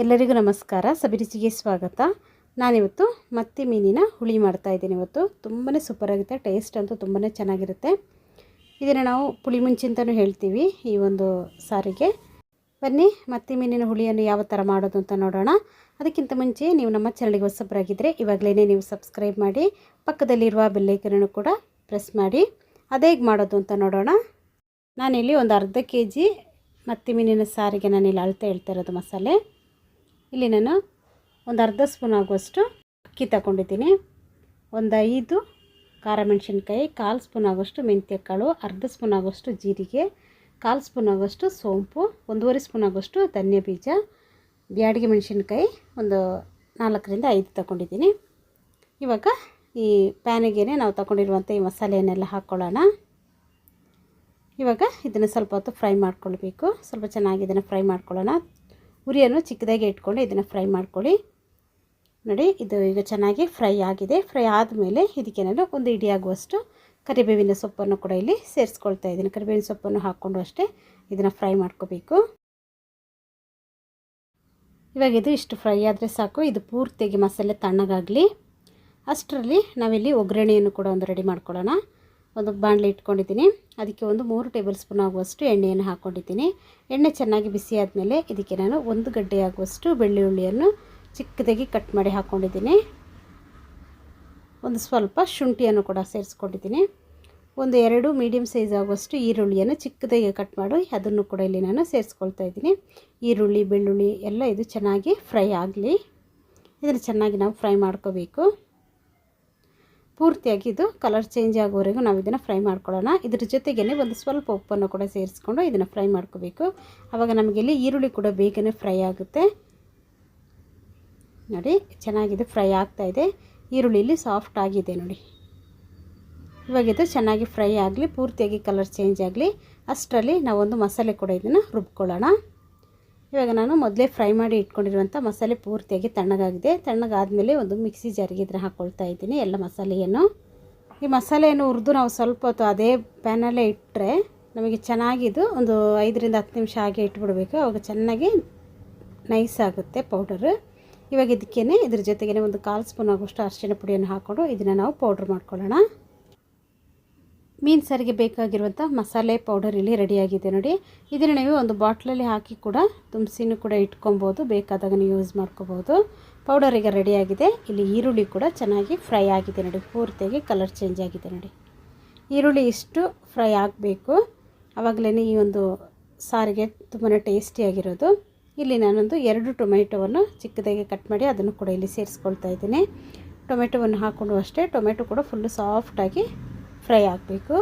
ಎಲ್ಲರಿಗೂ ನಮಸ್ಕಾರ. ಸಬಿರುಚಿಗೆ ಸ್ವಾಗತ. ನಾನಿವತ್ತು ಮತ್ತಿ ಮೀನಿನ ಹುಳಿ ಮಾಡ್ತಾ ಇದ್ದೀನಿ ಇವತ್ತು. ತುಂಬಾ ಸೂಪರಾಗುತ್ತೆ ಟೇಸ್ಟ್ ಅಂತೂ ತುಂಬಾ ಚೆನ್ನಾಗಿರುತ್ತೆ. ಇದನ್ನು ನಾವು ಪುಳಿ ಮುಂಚಿ ಅಂತಲೂ ಹೇಳ್ತೀವಿ ಈ ಒಂದು ಸಾರಿಗೆ. ಬನ್ನಿ, ಮತ್ತಿ ಮೀನಿನ ಹುಳಿಯನ್ನು ಯಾವ ಥರ ಮಾಡೋದು ಅಂತ ನೋಡೋಣ. ಅದಕ್ಕಿಂತ ಮುಂಚೆ ನೀವು ನಮ್ಮ ಚಾನಲ್ಗೆ ಹೊಸಬ್ರಾಗಿದ್ದರೆ ಇವಾಗಲೇ ನೀವು ಸಬ್ಸ್ಕ್ರೈಬ್ ಮಾಡಿ, ಪಕ್ಕದಲ್ಲಿರುವ ಬೆಲ್ಲೈಕನನ್ನು ಕೂಡ ಪ್ರೆಸ್ ಮಾಡಿ. ಅದೇ ಹೇಗೆ ಮಾಡೋದು ಅಂತ ನೋಡೋಣ. ನಾನಿಲ್ಲಿ ಒಂದು ಅರ್ಧ ಕೆ ಜಿ ಮತ್ತಿ ಮೀನಿನ ಸಾರಿಗೆ ನಾನಿಲ್ಲಿ ಅಳತೆ ಹೇಳ್ತಾ ಇರೋದು ಮಸಾಲೆ. ಇಲ್ಲಿ ನಾನು ಒಂದು ಅರ್ಧ ಸ್ಪೂನ್ ಆಗುವಷ್ಟು ಅಕ್ಕಿ ತಗೊಂಡಿದ್ದೀನಿ. ಒಂದು ಐದು ಖಾರ ಮೆಣಸಿನ್ಕಾಯಿ, ಕಾಲು ಸ್ಪೂನ್ ಆಗೋಷ್ಟು ಮೆಂತ್ಯ ಕಾಳು ಅರ್ಧ ಸ್ಪೂನ್ ಆಗೋಷ್ಟು ಜೀರಿಗೆ, ಕಾಲು ಸ್ಪೂನ್ ಆಗೋಷ್ಟು ಸೋಂಪು, ಒಂದೂವರೆ ಸ್ಪೂನ್ ಆಗೋಷ್ಟು ಧನ್ಯ ಬೀಜ, ಬ್ಯಾಡಿಗೆ ಮೆಣಸಿನ್ಕಾಯಿ ಒಂದು ನಾಲ್ಕರಿಂದ ಐದು ತಗೊಂಡಿದ್ದೀನಿ. ಇವಾಗ ಈ ಪ್ಯಾನಿಗೆ ನಾವು ತಗೊಂಡಿರುವಂಥ ಈ ಮಸಾಲೆಯನ್ನೆಲ್ಲ ಹಾಕ್ಕೊಳ್ಳೋಣ ಇವಾಗ ಇದನ್ನು ಸ್ವಲ್ಪ ಹೊತ್ತು ಫ್ರೈ ಮಾಡ್ಕೊಳ್ಬೇಕು. ಸ್ವಲ್ಪ ಚೆನ್ನಾಗಿ ಇದನ್ನು ಫ್ರೈ ಮಾಡ್ಕೊಳ್ಳೋಣ. ಉರಿಯನ್ನು ಚಿಕ್ಕದಾಗಿ ಇಟ್ಕೊಂಡು ಇದನ್ನು ಫ್ರೈ ಮಾಡ್ಕೊಳ್ಳಿ. ನೋಡಿ, ಇದು ಈಗ ಚೆನ್ನಾಗಿ ಫ್ರೈ ಆಗಿದೆ. ಫ್ರೈ ಆದಮೇಲೆ ಇದಕ್ಕೆ ನಾನು ಒಂದು ಇಡಿಯಾಗುವಷ್ಟು ಕರಿಬೇವಿನ ಸೊಪ್ಪನ್ನು ಕೂಡ ಇಲ್ಲಿ ಸೇರಿಸ್ಕೊಳ್ತಾ ಇದ್ದೀನಿ. ಕರಿಬೇವಿನ ಸೊಪ್ಪನ್ನು ಹಾಕ್ಕೊಂಡು ಅಷ್ಟೇ ಇದನ್ನು ಫ್ರೈ ಮಾಡ್ಕೋಬೇಕು. ಇವಾಗ ಇದು ಇಷ್ಟು ಫ್ರೈ ಆದರೆ ಸಾಕು. ಇದು ಪೂರ್ತಿಯಾಗಿ ಮಸಾಲೆ ತಣ್ಣಗಾಗಲಿ. ಅಷ್ಟರಲ್ಲಿ ನಾವಿಲ್ಲಿ ಒಗ್ಗರಣೆಯನ್ನು ಕೂಡ ಒಂದು ರೆಡಿ ಮಾಡ್ಕೊಳ್ಳೋಣ. ಒಂದು ಬಾಣಲೆ ಇಟ್ಕೊಂಡಿದ್ದೀನಿ. ಅದಕ್ಕೆ ಒಂದು ಮೂರು ಟೇಬಲ್ ಸ್ಪೂನ್ ಆಗುವಷ್ಟು ಎಣ್ಣೆಯನ್ನು ಹಾಕ್ಕೊಂಡಿದ್ದೀನಿ ಎಣ್ಣೆ ಚೆನ್ನಾಗಿ ಬಿಸಿ ಆದಮೇಲೆ ಇದಕ್ಕೆ ನಾನು ಒಂದು ಗಡ್ಡೆ ಆಗುವಷ್ಟು ಬೆಳ್ಳುಳ್ಳಿಯನ್ನು ಚಿಕ್ಕದಾಗಿ ಕಟ್ ಮಾಡಿ ಹಾಕ್ಕೊಂಡಿದ್ದೀನಿ ಒಂದು ಸ್ವಲ್ಪ ಶುಂಠಿಯನ್ನು ಕೂಡ ಸೇರಿಸ್ಕೊಂಡಿದ್ದೀನಿ. ಒಂದು ಎರಡು ಮೀಡಿಯಮ್ ಸೈಜ್ ಆಗುವಷ್ಟು ಈರುಳ್ಳಿಯನ್ನು ಚಿಕ್ಕದಾಗಿ ಕಟ್ ಮಾಡಿ ಅದನ್ನು ಕೂಡ ಇಲ್ಲಿ ನಾನು ಸೇರಿಸ್ಕೊಳ್ತಾ ಇದ್ದೀನಿ. ಈರುಳ್ಳಿ, ಬೆಳ್ಳುಳ್ಳಿ ಎಲ್ಲ ಇದು ಚೆನ್ನಾಗಿ ಫ್ರೈ ಆಗಲಿ. ಇದನ್ನು ಚೆನ್ನಾಗಿ ನಾವು ಫ್ರೈ ಮಾಡ್ಕೋಬೇಕು. ಪೂರ್ತಿಯಾಗಿ ಇದು ಕಲರ್ ಚೇಂಜ್ ಆಗೋವರೆಗೂ ನಾವು ಇದನ್ನು ಫ್ರೈ ಮಾಡ್ಕೊಳ್ಳೋಣ. ಇದ್ರ ಜೊತೆಗೇ ಒಂದು ಸ್ವಲ್ಪ ಉಪ್ಪನ್ನು ಕೂಡ ಸೇರಿಸ್ಕೊಂಡು ಇದನ್ನು ಫ್ರೈ ಮಾಡ್ಕೋಬೇಕು. ಆವಾಗ ನಮಗೆ ಇಲ್ಲಿ ಈರುಳ್ಳಿ ಕೂಡ ಬೇಗನೆ ಫ್ರೈ ಆಗುತ್ತೆ. ನೋಡಿ, ಚೆನ್ನಾಗಿದೆ ಫ್ರೈ ಆಗ್ತಾ ಆಗ್ತಾಯಿದೆ ಈರುಳ್ಳಿಲಿ ಸಾಫ್ಟ್ ಆಗಿದೆ ನೋಡಿ. ಇವಾಗ ಇದು ಚೆನ್ನಾಗಿ ಫ್ರೈ ಆಗಲಿ, ಪೂರ್ತಿಯಾಗಿ ಕಲರ್ ಚೇಂಜ್ ಆಗಲಿ, ಅಷ್ಟರಲ್ಲಿ ನಾವೊಂದು ಮಸಾಲೆ ಕೂಡ ಇದನ್ನು ರುಬ್ಕೊಳ್ಳೋಣ. ಇವಾಗ ನಾನು ಮೊದಲೇ ಫ್ರೈ ಮಾಡಿ ಇಟ್ಕೊಂಡಿರುವಂಥ ಮಸಾಲೆ ಪೂರ್ತಿಯಾಗಿ ತಣ್ಣಗಾಗಿದೆ. ತಣ್ಣಗಾದಮೇಲೆ ಒಂದು ಮಿಕ್ಸಿ ಜಾರಿಗೆ ಇದನ್ನು ಹಾಕ್ಕೊಳ್ತಾ ಇದ್ದೀನಿ ಎಲ್ಲ ಮಸಾಲೆಯನ್ನು. ಈ ಮಸಾಲೆಯನ್ನು ಹುರಿದು ನಾವು ಸ್ವಲ್ಪ ಹೊತ್ತು ಅದೇ ಪ್ಯಾನಲ್ಲೇ ಇಟ್ಟರೆ ನಮಗೆ ಚೆನ್ನಾಗಿದ್ದು ಒಂದು ಐದರಿಂದ ಹತ್ತು ನಿಮಿಷ ಹಾಗೆ ಇಟ್ಬಿಡ್ಬೇಕು. ಅವಾಗ ಚೆನ್ನಾಗಿ ನೈಸ್ ಆಗುತ್ತೆ ಪೌಡರ್ ಇವಾಗ ಇದಕ್ಕೇ ಇದ್ರ ಜೊತೆಗೇ ಒಂದು ಕಾಲು ಸ್ಪೂನ್ ಆಗುವಷ್ಟು ಅರಿಶಿಣ ಪುಡಿಯನ್ನು ಹಾಕ್ಕೊಂಡು ಇದನ್ನು ನಾವು ಪೌಡ್ರ್ ಮಾಡ್ಕೊಳ್ಳೋಣ. ಮೀನು ಸಾರಿಗೆ ಬೇಕಾಗಿರುವಂಥ ಮಸಾಲೆ ಪೌಡರ್ ಇಲ್ಲಿ ರೆಡಿಯಾಗಿದೆ ನೋಡಿ. ಇದನ್ನು ನೀವು ಒಂದು ಬಾಟ್ಲಲ್ಲಿ ಹಾಕಿ ಕೂಡ ತುಂಬಿಸಿನೂ ಕೂಡ ಇಟ್ಕೊಬೋದು. ಬೇಕಾದಾಗ ಯೂಸ್ ಮಾಡ್ಕೋಬೋದು. ಪೌಡರ್ ಈಗ ರೆಡಿಯಾಗಿದೆ. ಇಲ್ಲಿ ಈರುಳ್ಳಿ ಕೂಡ ಚೆನ್ನಾಗಿ ಫ್ರೈ ಆಗಿದೆ ನೋಡಿ. ಪೂರ್ತಿಯಾಗಿ ಕಲರ್ ಚೇಂಜ್ ಆಗಿದೆ ನೋಡಿ. ಈರುಳ್ಳಿ ಇಷ್ಟು ಫ್ರೈ ಆಗಬೇಕು. ಆವಾಗಲೇ ಈ ಒಂದು ಸಾರಿಗೆ ತುಂಬಾ ಟೇಸ್ಟಿಯಾಗಿರೋದು ಇಲ್ಲಿ ನಾನೊಂದು ಎರಡು ಟೊಮೆಟೊವನ್ನು ಚಿಕ್ಕದಾಗಿ ಕಟ್ ಮಾಡಿ ಅದನ್ನು ಕೂಡ ಇಲ್ಲಿ ಸೇರಿಸ್ಕೊಳ್ತಾ ಇದ್ದೀನಿ. ಟೊಮೆಟೊವನ್ನು ಹಾಕ್ಕೊಂಡು ಅಷ್ಟೇ. ಟೊಮೆಟೊ ಕೂಡ ಫುಲ್ಲು ಸಾಫ್ಟಾಗಿ ಫ್ರೈ ಆಗಬೇಕು.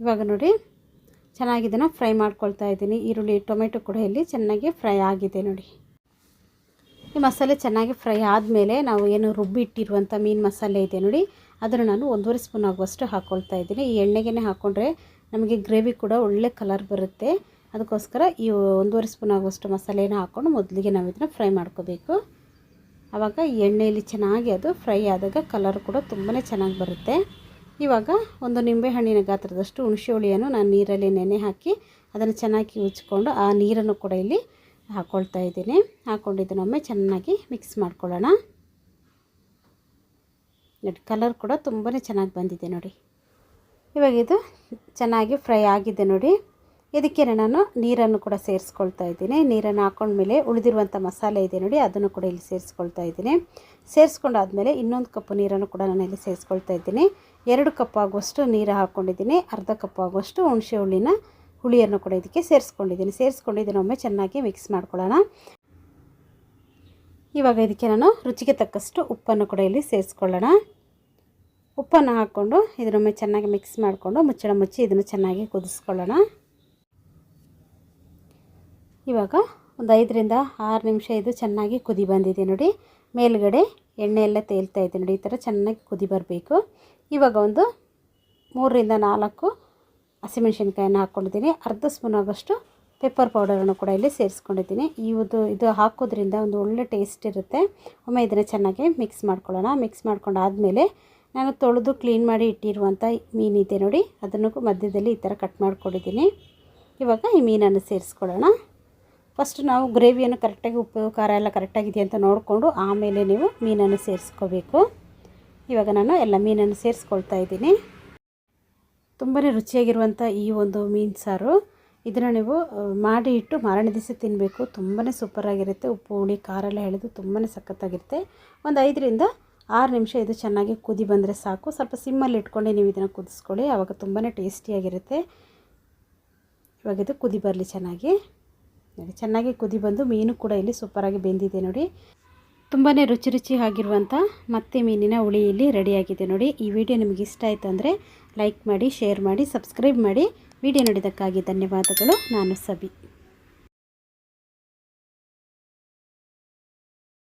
ಇವಾಗ ನೋಡಿ, ಚೆನ್ನಾಗಿ ಇದನ್ನು ಫ್ರೈ ಮಾಡ್ಕೊಳ್ತಾ ಇದ್ದೀನಿ. ಈರುಳ್ಳಿ, ಟೊಮೆಟೊ ಕೂಡ ಇಲ್ಲಿ ಚೆನ್ನಾಗಿ ಫ್ರೈ ಆಗಿದೆ ನೋಡಿ. ಈ ಮಸಾಲೆ ಚೆನ್ನಾಗಿ ಫ್ರೈ ಆದಮೇಲೆ ನಾವು ಏನು ರುಬ್ಬಿ ಇಟ್ಟಿರುವಂಥ ಮೀನು ಮಸಾಲೆ ಇದೆ ನೋಡಿ, ಅದನ್ನು ನಾನು ಒಂದೂವರೆ ಸ್ಪೂನ್ ಆಗುವಷ್ಟು ಹಾಕ್ಕೊಳ್ತಾ ಇದ್ದೀನಿ. ಈ ಎಣ್ಣೆಗೇ ಹಾಕ್ಕೊಂಡ್ರೆ ನಮಗೆ ಗ್ರೇವಿ ಕೂಡ ಒಳ್ಳೆ ಕಲರ್ ಬರುತ್ತೆ. ಅದಕ್ಕೋಸ್ಕರ ಈ ಒಂದೂವರೆ ಸ್ಪೂನ್ ಆಗುವಷ್ಟು ಮಸಾಲೆನ ಹಾಕ್ಕೊಂಡು ಮೊದಲಿಗೆ ನಾವು ಇದನ್ನು ಫ್ರೈ ಮಾಡ್ಕೋಬೇಕು. ಆವಾಗ ಎಣ್ಣೆಯಲ್ಲಿ ಚೆನ್ನಾಗಿ ಅದು ಫ್ರೈ ಆದಾಗ ಕಲರ್ ಕೂಡ ತುಂಬಾ ಚೆನ್ನಾಗಿ ಬರುತ್ತೆ. ಇವಾಗ ಒಂದು ನಿಂಬೆಹಣ್ಣಿನ ಗಾತ್ರದಷ್ಟು ಹುಣಸೆ ಹುಳಿಯನ್ನು ನಾನು ನೀರಲ್ಲಿ ನೆನೆ ಹಾಕಿ ಅದನ್ನು ಚೆನ್ನಾಗಿ ಉಜ್ಕೊಂಡು ಆ ನೀರನ್ನು ಕೂಡ ಇಲ್ಲಿ ಹಾಕ್ಕೊಳ್ತಾ ಇದ್ದೀನಿ. ಹಾಕ್ಕೊಂಡಿದ್ದನ್ನೊಮ್ಮೆ ಚೆನ್ನಾಗಿ ಮಿಕ್ಸ್ ಮಾಡ್ಕೊಳ್ಳೋಣ. ನೋಡಿ ಕಲರ್ ಕೂಡ ತುಂಬಾ ಚೆನ್ನಾಗಿ ಬಂದಿದೆ ನೋಡಿ. ಇವಾಗ ಇದು ಚೆನ್ನಾಗಿ ಫ್ರೈ ಆಗಿದೆ ನೋಡಿ. ಇದಕ್ಕೆ ನಾನು ನೀರನ್ನು ಕೂಡ ಸೇರಿಸ್ಕೊಳ್ತಾ ಇದ್ದೀನಿ. ನೀರನ್ನು ಹಾಕೊಂಡ್ಮೇಲೆ ಉಳಿದಿರುವಂಥ ಮಸಾಲೆ ಇದೆ ನೋಡಿ, ಅದನ್ನು ಕೂಡ ಇಲ್ಲಿ ಸೇರಿಸ್ಕೊಳ್ತಾ ಇದ್ದೀನಿ. ಸೇರಿಸ್ಕೊಂಡಾದಮೇಲೆ ಇನ್ನೊಂದು ಕಪ್ಪು ನೀರನ್ನು ಕೂಡ ನಾನು ಇಲ್ಲಿ ಸೇರಿಸ್ಕೊಳ್ತಾ ಇದ್ದೀನಿ. ಎರಡು ಕಪ್ ಆಗುವಷ್ಟು ನೀರು ಹಾಕ್ಕೊಂಡಿದ್ದೀನಿ ಅರ್ಧ ಕಪ್ ಆಗುವಷ್ಟು ಹುಣಸೆ ಹುಳಿನ ಹುಳಿಯನ್ನು ಕೂಡ ಇದಕ್ಕೆ ಸೇರಿಸ್ಕೊಂಡಿದ್ದೀನಿ. ಸೇರಿಸ್ಕೊಂಡು ಒಮ್ಮೆ ಚೆನ್ನಾಗಿ ಮಿಕ್ಸ್ ಮಾಡ್ಕೊಳ್ಳೋಣ. ಇವಾಗ ಇದಕ್ಕೆ ನಾನು ರುಚಿಗೆ ತಕ್ಕಷ್ಟು ಉಪ್ಪನ್ನು ಕೂಡ ಇಲ್ಲಿ ಸೇರಿಸ್ಕೊಳ್ಳೋಣ. ಉಪ್ಪನ್ನು ಹಾಕ್ಕೊಂಡು ಇದನ್ನೊಮ್ಮೆ ಚೆನ್ನಾಗಿ ಮಿಕ್ಸ್ ಮಾಡಿಕೊಂಡು ಮುಚ್ಚಳ ಮುಚ್ಚಿ ಇದನ್ನು ಚೆನ್ನಾಗಿ ಕುದಿಸ್ಕೊಳ್ಳೋಣ. ಇವಾಗ ಒಂದು ಐದರಿಂದ ಆರು ನಿಮಿಷ ಇದು ಚೆನ್ನಾಗಿ ಕುದಿ ಬಂದಿದೆ ನೋಡಿ. ಮೇಲ್ಗಡೆ ಎಣ್ಣೆ ಎಲ್ಲ ತೇಲ್ತಾ ಇದೆ ನೋಡಿ, ಈ ಥರ ಚೆನ್ನಾಗಿ ಕುದಿ ಬರಬೇಕು. ಇವಾಗ ಒಂದು ಮೂರರಿಂದ ನಾಲ್ಕು ಹಸಿಮೆಣ್ಸಿನ್ಕಾಯನ್ನು ಹಾಕ್ಕೊಂಡಿದ್ದೀನಿ. ಅರ್ಧ ಸ್ಪೂನ್ ಆಗೋಷ್ಟು ಪೆಪ್ಪರ್ ಪೌಡರನ್ನು ಕೂಡ ಇಲ್ಲಿ ಸೇರಿಸ್ಕೊಂಡಿದ್ದೀನಿ. ಇದು ಇದು ಹಾಕೋದ್ರಿಂದ ಒಂದು ಒಳ್ಳೆ ಟೇಸ್ಟ್ ಇರುತ್ತೆ. ಒಮ್ಮೆ ಇದನ್ನು ಚೆನ್ನಾಗಿ ಮಿಕ್ಸ್ ಮಾಡ್ಕೊಳ್ಳೋಣ. ಮಿಕ್ಸ್ ಮಾಡ್ಕೊಂಡು ಆದಮೇಲೆ ನಾನು ತೊಳೆದು ಕ್ಲೀನ್ ಮಾಡಿ ಇಟ್ಟಿರುವಂಥ ಮೀನಿದೆ ನೋಡಿ. ಅದನ್ನು ಮಧ್ಯದಲ್ಲಿ ಈ ಥರ ಕಟ್ ಮಾಡ್ಕೊಂಡಿದ್ದೀನಿ. ಇವಾಗ ಈ ಮೀನನ್ನು ಸೇರಿಸ್ಕೊಳ್ಳೋಣ. ಫಸ್ಟ್ ನಾವು ಗ್ರೇವಿಯನ್ನು ಕರೆಕ್ಟಾಗಿ ಉಪ್ಪು, ಖಾರ ಎಲ್ಲ ಕರೆಕ್ಟಾಗಿದೆ ಅಂತ ನೋಡಿಕೊಂಡು ಆಮೇಲೆ ನೀವು ಮೀನನ್ನು ಸೇರಿಸ್ಕೋಬೇಕು. ಇವಾಗ ನಾನು ಎಲ್ಲ ಮೀನನ್ನು ಸೇರಿಸ್ಕೊಳ್ತಾ ಇದ್ದೀನಿ. ತುಂಬಾ ರುಚಿಯಾಗಿರುವಂಥ ಈ ಒಂದು ಮೀನು ಸಾರು. ಇದನ್ನು ನೀವು ಮಾಡಿ ಇಟ್ಟು ಮಾರನೇ ದಿವಸ ತಿನ್ನಬೇಕು ತುಂಬಾ ಸೂಪರಾಗಿರುತ್ತೆ ಉಪ್ಪು, ಹುಳಿ, ಖಾರ ಎಲ್ಲ ಎಳೆದು ತುಂಬಾ ಸಖತ್ತಾಗಿರುತ್ತೆ. ಒಂದು ಐದರಿಂದ ಆರು ನಿಮಿಷ ಇದು ಚೆನ್ನಾಗಿ ಕುದಿ ಬಂದರೆ ಸಾಕು. ಸ್ವಲ್ಪ ಸಿಮ್ಮಲ್ಲಿ ಇಟ್ಕೊಂಡು ನೀವು ಇದನ್ನು ಕುದಿಸ್ಕೊಳ್ಳಿ. ಆವಾಗ ತುಂಬಾ ಟೇಸ್ಟಿಯಾಗಿರುತ್ತೆ ಇವಾಗ ಇದು ಕುದಿ ಬರಲಿ ಚೆನ್ನಾಗಿ. ಚೆನ್ನಾಗಿ ಕುದಿ ಬಂದು ಮೀನು ಕೂಡ ಇಲ್ಲಿ ಸೂಪರಾಗಿ ಬೆಂದಿದೆ ನೋಡಿ. ತುಂಬಾ ರುಚಿ ರುಚಿ ಆಗಿರುವಂಥ ಮತ್ತೆ ಮೀನಿನ ಹುಳಿ ಇಲ್ಲಿ ರೆಡಿಯಾಗಿದೆ ನೋಡಿ. ಈ ವಿಡಿಯೋ ನಿಮಗೆ ಇಷ್ಟ ಆಯಿತು ಅಂದರೆ ಲೈಕ್ ಮಾಡಿ ಶೇರ್ ಮಾಡಿ ಸಬ್ಸ್ಕ್ರೈಬ್ ಮಾಡಿ. ವಿಡಿಯೋ ನೋಡಿದ್ದಕ್ಕಾಗಿ ಧನ್ಯವಾದಗಳು. ನಾನು ಸಬಿ.